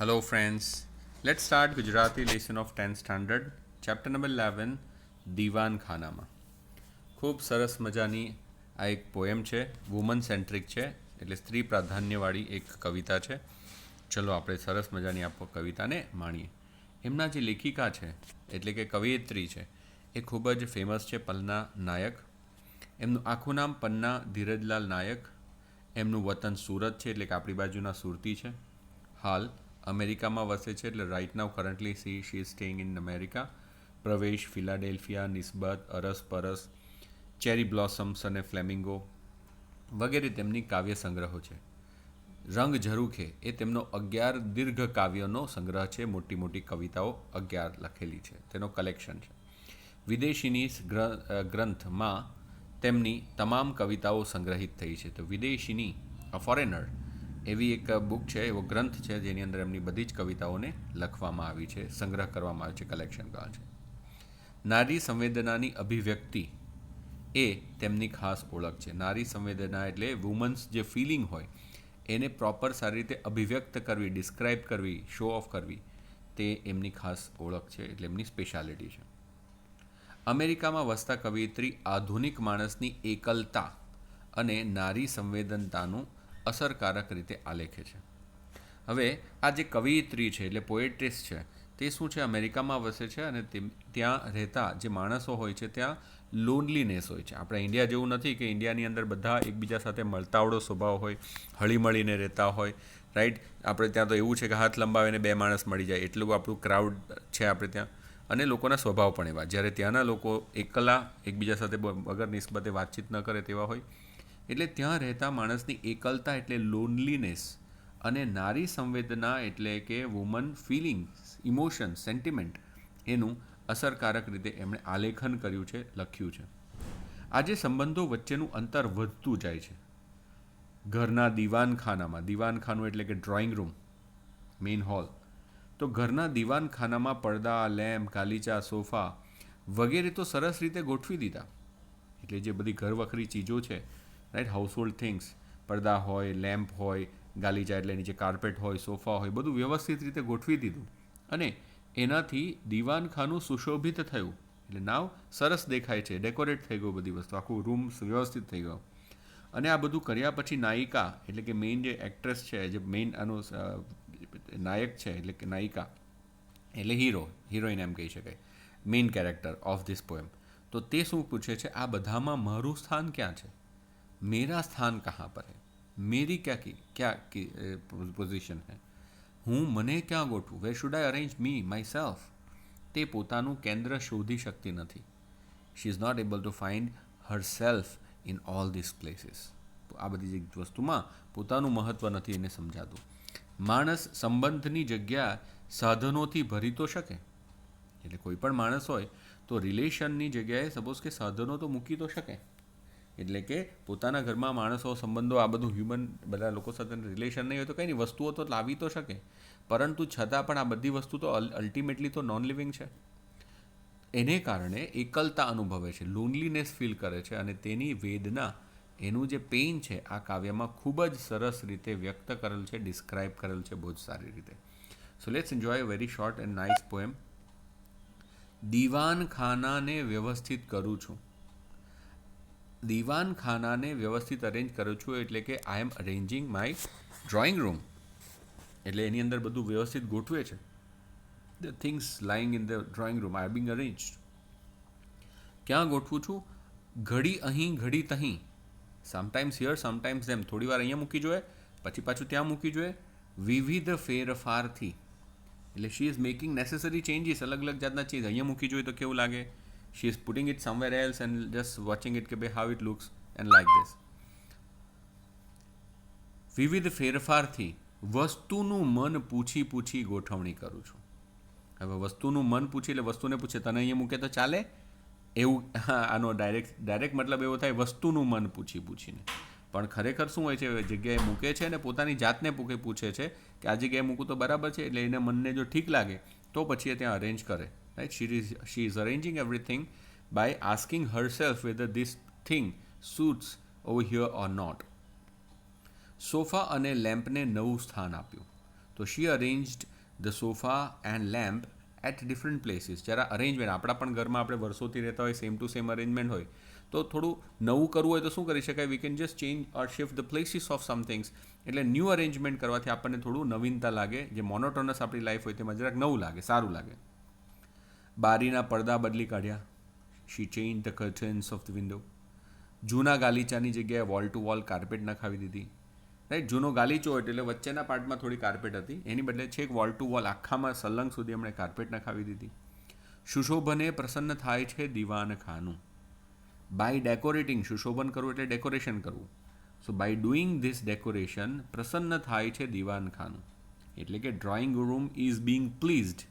Hello, friends. Let's start Gujarati lesson of 10th standard, chapter number 11, દીવાન ખાનામાં ખૂબ સરસ મજાની આ એક પોએમ છે વુમન સેન્ટ્રિક છે એટલે સ્ત્રી પ્રાધાન્યવાળી એક કવિતા છે. ચલો આપણે સરસ મજાની આ કવિતાને માણીએ. એમના જે લેખિકા છે એટલે કે કવયિત્રી છે એ ખૂબ જ ફેમસ છે પલના નાયક. એમનું આખું નામ પન્ના ધીરજલાલ નાયક. એમનું વતન સુરત છે એટલે કે આપણી બાજુના સુરતી છે. હાલ અમેરિકામાં વસે છે એટલે right now currently see she staying in America પ્રવેશ ફિલાડેલ્ફિયા નિસ્બત અરસ પરસ ચેરી બ્લોસમ્સ અને ફ્લેમિંગો વગેરે તેમની કાવ્ય સંગ્રહો છે. રંગ ઝરૂખે એ તેમનો અગિયાર દીર્ઘ કાવ્યનો સંગ્રહ છે. મોટી મોટી કવિતાઓ અગિયાર લખેલી છે. તેનો કલેક્શન છે. વિદેશીની ગ્ર- ગ્રંથમાં તેમની તમામ કવિતાઓ સંગ્રહિત થઈ છે. તો વિદેશીની ફોરેનર એવી એક બુક છે, એવો ગ્રંથ છે, જેની અંદર એમની બધી જ કવિતાઓને લખવામાં આવી છે, સંગ્રહ કરવામાં આવ્યો છે કલેક્શન કહેવાય છે. નારી સંવેદનાની અભિવ્યક્તિ એ તેમની ખાસ ઓળખ છે. નારી સંવેદના એટલે વુમન્સ જે ફિલિંગ હોય, એને પ્રોપર સારી રીતે અભિવ્યક્ત કરવી ડિસ્ક્રાઇબ કરવી શો ઓફ કરવી, તે એમની ખાસ ઓળખ છે, એટલે એમની સ્પેશિયાલિટી છે. અમેરિકામાં વસતા કવિયત્રી આધુનિક માણસની એકલતા અને નારી સંવેદનતાનું અસરકારક રીતે આલેખે છે. હવે આ જે કવિયત્રી છે, એટલે પોએટ્રીસ છે, તે શું છે? અમેરિકામાં વસે છે અને ત્યાં રહેતા જે માણસો હોય છે, ત્યાં લોનલીનેસ હોય છે. આપણે ઇન્ડિયા જેવું નથી કે ઇન્ડિયાની અંદર બધા એકબીજા સાથે મળતાવડો સ્વભાવ હોય, હળીમળીને રહેતા હોય રાઈટ આપણે ત્યાં તો એવું છે કે હાથ લંબાવીને બે માણસ મળી જાય, એટલું આપણું ક્રાઉડ છે આપણે ત્યાં. અને લોકોના સ્વભાવ પણ એવા. જ્યારે ત્યાંના લોકો એકલા એકબીજા સાથે વગર નિસ્બતે વાતચીત ન કરે તેવા હોય એટલે ત્યાં રહેતા માણસની એકલતા એટલે લોનલીનેસ અને નારી સંવેદના એટલે કે વુમન ફિલિંગ્સ ઇમોશન સેન્ટિમેન્ટ એનું અસરકારક રીતે એમણે આલેખન કર્યું છે, લખ્યું છે. આજે સંબંધો વચ્ચેનું અંતર વધતું જાય છે. ઘરના દીવાનખાનામાં, દીવાનખાનું એટલે કે ડ્રોઈંગ રૂમ મેઇન હોલ તો ઘરના દીવાનખાનામાં પડદા, લેમ્પ, ગાલીચા, સોફા વગેરે તો સરસ રીતે ગોઠવી દીધા. એટલે જે બધી ઘરવખરી ચીજો છે રાઈટ હાઉસહોલ્ડ થિંગ્સ પડદા હોય લેમ્પ હોય ગાલીચા એટલે નીચે કાર્પેટ હોય સોફા હોય, બધું વ્યવસ્થિત રીતે ગોઠવી દીધું. અને એનાથી દીવાનખાનું સુશોભિત થયું. એટલે નાવ સરસ દેખાય છે. ડેકોરેટ થઈ ગયું બધી વસ્તુ. આખું રૂમ વ્યવસ્થિત થઈ ગયો. અને આ બધું કર્યા પછી નાયિકા, એટલે કે મેઇન જે એક્ટ્રેસ છે, જે મેઇન આનો નાયક છે, એટલે કે નાયિકા, એટલે હીરો હિરોઈન એમ કહી શકાય main character of this poem તો તે શું પૂછે છે? આ બધામાં મારું સ્થાન ક્યાં છે? મેરા સ્થાન કહાં પર હે મેરી ક્યાં કી ક્યાં પોઝિશન હે હું મને ક્યાં ગોઠવું where should I arrange me my self તે પોતાનું કેન્દ્ર શોધી શકતી નથી. She is not able to find her self in all this places આ બધી જે વસ્તુમાં પોતાનું મહત્ત્વ નથી એને સમજાતું. માણસ સંબંધની જગ્યા સાધનોથી ભરી તો શકે. એટલે કોઈ પણ માણસ હોય તો રિલેશનની જગ્યાએ સપોઝ કે સાધનો તો મૂકી તો શકે. એટલે કે પોતાના ઘરમાં માણસો, સંબંધો, આ બધું હ્યુમન બધા લોકો સાથે રિલેશન નહીં હોય તો કંઈ નહીં, વસ્તુઓ તો લાવી તો શકે. પરંતુ છતાં પણ આ બધી વસ્તુ તો અલ્ટિમેટલી તો નોન લિવિંગ છે. એને કારણે એકલતા અનુભવે છે લોનલીનેસ ફીલ કરે છે અને તેની વેદના, એનું જે પેઇન છે, આ કાવ્યમાં ખૂબ જ સરસ રીતે વ્યક્ત કરેલ છે ડિસ્ક્રાઇબ કરેલ છે બહુ જ સારી રીતે. So let's enjoy very short and nice poem દીવાનખાનાને વ્યવસ્થિત કરું છું. દીવાનખાનાને વ્યવસ્થિત અરેન્જ કરું છું, એટલે કે I am arranging my drawing room એટલે એની અંદર બધું વ્યવસ્થિત ગોઠવે છે. The things lying in the drawing room I being arrange ક્યાં ગોઠવું છું? ઘડી અહીં, ઘડી તહીં. સમટાઈમ્સ હિયર સમટાઈમ્સ એમ થોડી વાર અહીંયા મૂકી જોઈએ પછી પાછું ત્યાં મૂકી જોઈએ વિવિધ ફેરફારથી. એટલે she is making necessary changes અલગ અલગ જાતના ચેન્જ અહીંયા મૂકી જોઈએ તો કેવું લાગે? Is putting it somewhere else and just watching it કે બે how it looks and like this વિવિધ ફેરફારથી વસ્તુનું મન પૂછી પૂછી ગોઠવણી કરું છું. હવે વસ્તુનું મન પૂછી એટલે વસ્તુને પૂછે, તને અહીંયા મૂકે તો ચાલે? એવું આનો ડાયરેક્ટ ડાયરેક્ટ મતલબ એવો થાય, વસ્તુનું મન પૂછી પૂછીને. પણ ખરેખર શું હોય છે જગ્યાએ મૂકે છે અને પોતાની જાતને પૂકે, પૂછે છે કે આ જગ્યાએ મૂકું તો બરાબર છે, એટલે એને મનને જો ઠીક લાગે, તો પછી એ ત્યાં અરેન્જ કરે. Right she is, she is arranging everything by asking herself whether this thing suits over here or not sofa અને લેમ્પને નવું સ્થાન આપ્યું. તો she arranged the sofa and lamp at different places જરા અરેન્જમેન્ટ આપણા પણ ઘરમાં આપણે વર્ષોથી રહેતા હોય સેમ ટુ સેમ અરેન્જમેન્ટ હોય, તો થોડું નવું કરવું હોય તો શું કરી શકાય? We can just change or shift the places of somethings એટલે ન્યૂ અરેન્જમેન્ટ કરવાથી આપણને થોડું નવીનતા લાગે, જે મોનોટોનસ આપણી લાઈફ હોય તેમાં જરાક નવું લાગે, સારું લાગે. બારીના પડદા બદલી કાઢ્યા. She change the curtains of the window જૂના ગાલીચાની જગ્યાએ વોલ ટુ વોલ કાર્પેટ નખાવી દીધી. રાઈટ જૂનો ગાલીચો એટલે વચ્ચેના પાર્ટમાં થોડી કાર્પેટ હતી. એની બદલે છેક વોલ ટુ વોલ આખામાં સલંગ સુધી એમણે કાર્પેટ નખાવી દીધી. સુશોભને પ્રસન્ન થાય છે દિવાન ખાનું. બાય ડેકોરેટિંગ સુશોભન કરવું એટલે ડેકોરેશન કરવું. So by doing this decoration પ્રસન્ન થાય છે દિવાન ખાનું. એટલે કે drawing room is being pleased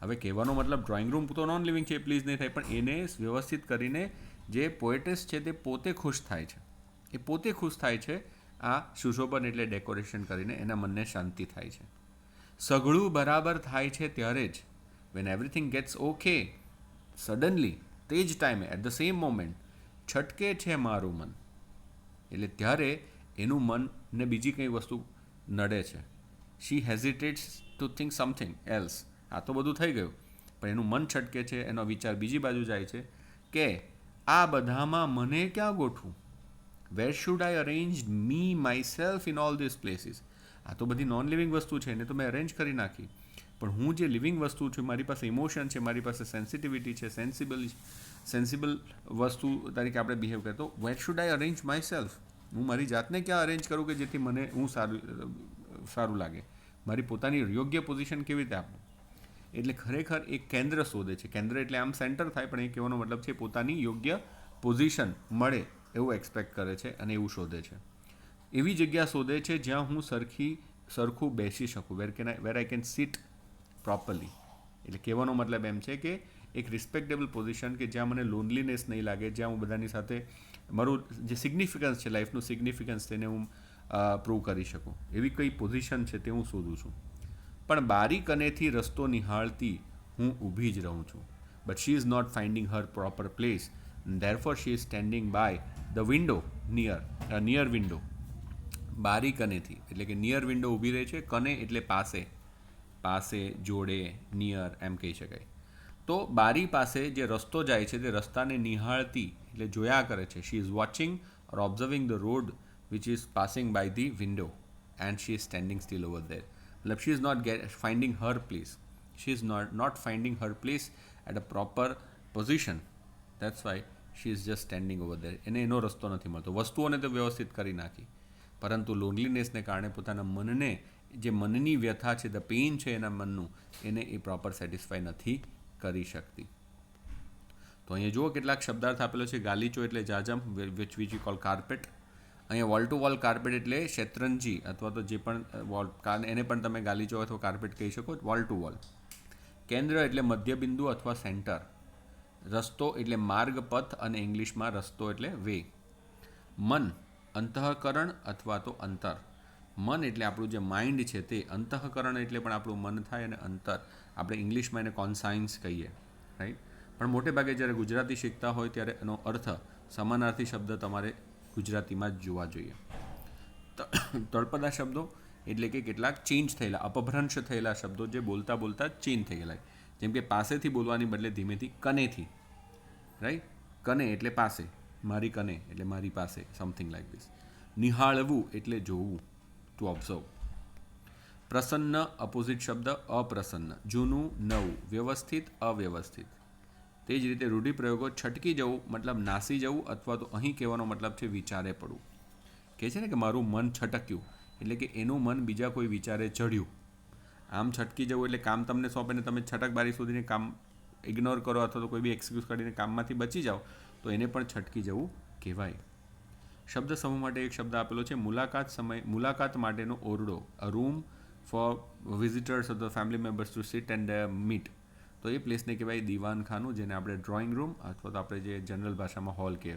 હવે કહેવાનો મતલબ ડ્રોઈંગ રૂમ તો નોન લિવિંગ છે પ્લીઝ નહીં થાય, પણ એને વ્યવસ્થિત કરીને જે પોએટેસ છે તે પોતે ખુશ થાય છે. એ પોતે ખુશ થાય છે આ સુશોભન એટલે ડેકોરેશન કરીને એના મનને શાંતિ થાય છે. સઘળું બરાબર થાય છે ત્યારે જ when everything gets okay suddenly તે જ ટાઈમે એટ ધ સેમ મોમેન્ટ છટકે છે મારું મન. એટલે ત્યારે એનું મન ને બીજી કંઈ વસ્તુ નડે છે. She hesitates to think something else આ તો બધું થઈ ગયું. પણ એનું મન છટકે છે, એનો વિચાર બીજી બાજુ જાય છે કે આ બધામાં મને ક્યાં ગોઠવું? Where should I arrange me my self in all this places આ તો બધી નોન લિવિંગ વસ્તુ છે, એને તો મેં અરેન્જ કરી નાખી. પણ હું જે લિવિંગ વસ્તુ છું, મારી પાસે ઇમોશન છે, મારી પાસે સેન્સિટિવિટી છે સેન્સિબલ સેન્સિબલ વસ્તુ તરીકે આપણે બિહેવ કરીએ. તો where should I arrange my self હું મારી જાતને ક્યાં અરેન્જ કરું કે જેથી મને હું સારું સારું લાગે? મારી પોતાની યોગ્ય પોઝિશન કેવી રીતે આપું? એટલે ખરેખર એક કેન્દ્ર શોધે છે. કેન્દ્ર એટલે આમ સેન્ટર થાય, પણ એ કહેવાનો મતલબ છે પોતાની યોગ્ય પોઝિશન મળે એવું એક્સપેક્ટ કરે છે અને એવું શોધે છે. એવી જગ્યા શોધે છે જ્યાં હું સરખી, સરખું બેસી શકું. Where can where I can sit properly એટલે કહેવાનો મતલબ એમ છે કે એક રિસ્પેક્ટેબલ પોઝિશન કે જ્યાં મને લોનલીનેસ નહીં લાગે, જ્યાં હું બધાની સાથે મારું જે સિગ્નિફિકન્સ છે લાઈફનું સિગ્નિફિકન્સ તેને હું પ્રૂવ કરી શકું. એવી કઈ પોઝિશન છે તે હું શોધું છું. પણ બારી કનેથી રસ્તો નિહાળતી હું ઊભી જ રહું છું. But she is not finding her proper place therefore she is standing by the window near near window બારી કનેથી એટલે કે નિયર વિન્ડો ઊભી રહે છે, કને એટલે પાસે. પાસે, જોડે નિયર એમ કહી શકાય. તો બારી પાસે જે રસ્તો જાય છે તે રસ્તાને નિહાળતી, એટલે જોયા કરે છે she is watching or observing the road which is passing by the window and she is standing still over there she is not get finding her place she is not not finding her place at a proper position that's why she is just standing over there એને એનો રસ્તો નથી મળતો. વસ્તુઓને તો વ્યવસ્થિત કરી નાખી. પરંતુ લોનલીનેસને કારણે પોતાના મનને, જે મનની વ્યથા છે ધ પેઇન છે એના મનનું, એને એ પ્રોપર સેટિસ્ફાય નથી કરી શકતી. તો અહીંયા જુઓ કેટલાક શબ્દાર્થ આપેલો છે. ગાલીચો એટલે જાજમ which which you call carpet અહીંયા વોલ ટુ વોલ કાર્પેટ એટલે શેતરંજી અથવા તો જે પણ વોલ એને પણ તમે ગાલીચો અથવા કાર્પેટ કહી શકો વોલ ટુ વોલ કેન્દ્ર એટલે મધ્યબિંદુ અથવા સેન્ટર રસ્તો એટલે માર્ગ, પથ અને ઇંગ્લિશમાં રસ્તો એટલે વે મન, અંતઃકરણ અથવા તો અંતર. મન એટલે આપણું જે માઇન્ડ છે તે અંતઃકરણ એટલે પણ આપણું મન થાય અને અંતર. આપણે ઇંગ્લિશમાં એને કોન્સાયન્સ કહીએ રાઈટ પણ મોટે ભાગે જ્યારે ગુજરાતી શીખતા હોય ત્યારે એનો અર્થ સમાનાર્થી શબ્દ તમારે ગુજરાતીમાં જ જોવા જોઈએ. તળપદા શબ્દો એટલે કે કેટલાક ચેન્જ થયેલા, અપભ્રંશ થયેલા શબ્દો જે બોલતા બોલતા ચેન્જ થઈ ગયેલા. જેમ કે પાસેથી બોલવાની બદલે ધીમેથી કનેથી. રાઈટ કને એટલે પાસે. મારી કને એટલે મારી પાસે. સમથિંગ લાઈક ધીસ નિહાળવું એટલે જોવું. ટુ ઓબ્ઝર્વ પ્રસન્ન અપોઝિટ શબ્દ અપ્રસન્ન. જૂનું, નવું. વ્યવસ્થિત, અવ્યવસ્થિત. તે જ રીતે રૂઢિપ્રયોગો છટકી જવું મતલબ નાસી જવું અથવા તો અહીં કહેવાનો મતલબ છે વિચારે પડવું. કહે છે ને કે મારું મન છટક્યું એટલે કે એનું મન બીજા કોઈ વિચારે ચઢ્યું. આમ છટકી જવું એટલે કામ તમને સોંપીને તમે છટક બારી સુધીને કામ ઇગ્નોર કરો અથવા તો કોઈ બી એક્સક્યુઝ કરીને કામમાંથી બચી જાઓ, તો એને પણ છટકી જવું કહેવાય. શબ્દ સમૂહ માટે એક શબ્દ આપેલો છે, મુલાકાત સમય, મુલાકાત માટેનો ઓરડો. A room for visitors of the family members to sit and meet તો એ પ્લેસને કહેવાય દીવાનખાનું, જેને આપણે ડ્રોઈંગ રૂમ અથવા તો આપણે જે જનરલ ભાષામાં હોલ કહે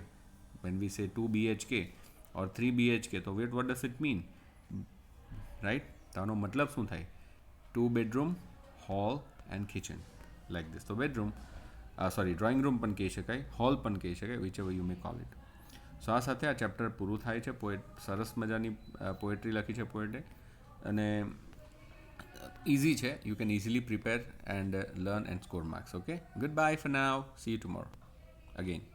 when we say two BHK or three BHK તો wait what does it mean right તો આનો મતલબ શું થાય? Two bedroom hall and kitchen like this તો બેડરૂમ સોરી ડ્રોઈંગ રૂમ પણ કહી શકાય હોલ પણ કહી શકાય whichever you may call it so આ સાથે આ ચેપ્ટર પૂરું થાય છે. પોએટ સરસ મજાની પોએટ્રી લખી છે પોએટે અને ઇઝી છે you can easily prepare and learn and score marks okay good bye for now see you tomorrow again